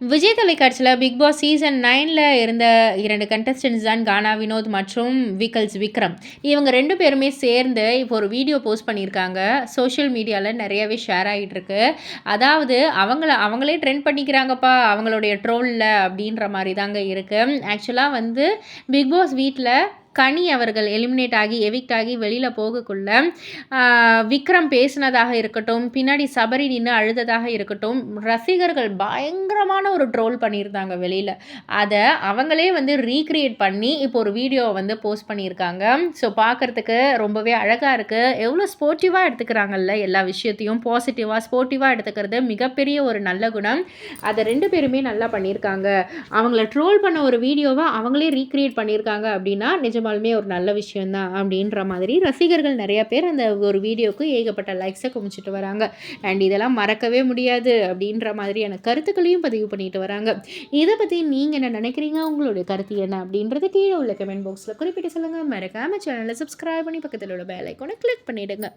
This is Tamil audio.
விஜய் தொலைக்காட்சியில் பிக் பாஸ் சீசன் நைனில் இருந்த இரண்டு கண்டஸ்டன்ஸ் தான் கானா வினோத் மற்றும் விகல்ஸ் விக்ரம். இவங்க ரெண்டு பேருமே சேர்ந்து இப்போ ஒரு வீடியோ போஸ்ட் பண்ணியிருக்காங்க. சோஷியல் மீடியாவில் நிறையவே ஷேர் ஆகிட்டுருக்கு அதாவது அவங்கள அவங்களே ட்ரெண்ட் பண்ணிக்கிறாங்கப்பா அவங்களுடைய ட்ரோலில் அப்படின்ற மாதிரி தாங்க இருக்குது ஆக்சுவலாக வந்து பிக் பாஸ் வீட்டில் கனி அவர்கள் எலிமினேட் ஆகி எவிக்ட் ஆகி வெளியில் போகக்குள்ள விக்ரம் பேசினதாக இருக்கட்டும் பின்னாடி சபரி நின்று அழுததாக இருக்கட்டும் ரசிகர்கள் பயங்கரமான ஒரு ட்ரோல் பண்ணியிருந்தாங்க வெளியில். அதை அவங்களே வந்து ரீக்ரியேட் பண்ணி இப்போ ஒரு வீடியோவை வந்து போஸ்ட் பண்ணியிருக்காங்க. ஸோ பார்க்குறதுக்கு ரொம்பவே அழகாக இருக்குது எவ்வளோ ஸ்போர்ட்டிவாக எடுத்துக்கிறாங்கல்ல எல்லா விஷயத்தையும். பாசிட்டிவாக ஸ்போர்ட்டிவாக எடுத்துக்கிறது மிகப்பெரிய ஒரு நல்ல குணம். அதை ரெண்டு பேருமே நல்லா பண்ணியிருக்காங்க. அவங்கள ட்ரோல் பண்ண ஒரு வீடியோவை அவங்களே ரீக்ரியேட் பண்ணியிருக்காங்க அப்படின்னா நிஜம் நிஜமாலுமே ஒரு நல்ல விஷயந்தான் அப்படின்ற மாதிரி ரசிகர்கள் நிறையா பேர் அந்த ஒரு வீடியோவுக்கு ஏகப்பட்ட லைக்ஸை குமிச்சிட்டு வராங்க. அண்ட் இதெல்லாம் மறக்கவே முடியாது அப்படின்ற மாதிரியான கருத்துக்களையும் பதிவு பண்ணிட்டு வராங்க. இதை பற்றி நீங்கள் என்ன நினைக்கிறீங்க? உங்களுடைய கருத்து என்ன அப்படின்றது கீழே உள்ள கமெண்ட் பாக்ஸில் குறிப்பிட்டு சொல்லுங்கள் மறக்காமல் சேனலை சப்ஸ்கிரைப் பண்ணி பக்கத்தில் உள்ள பேலைக்கோனை கிளிக் பண்ணிவிடுங்க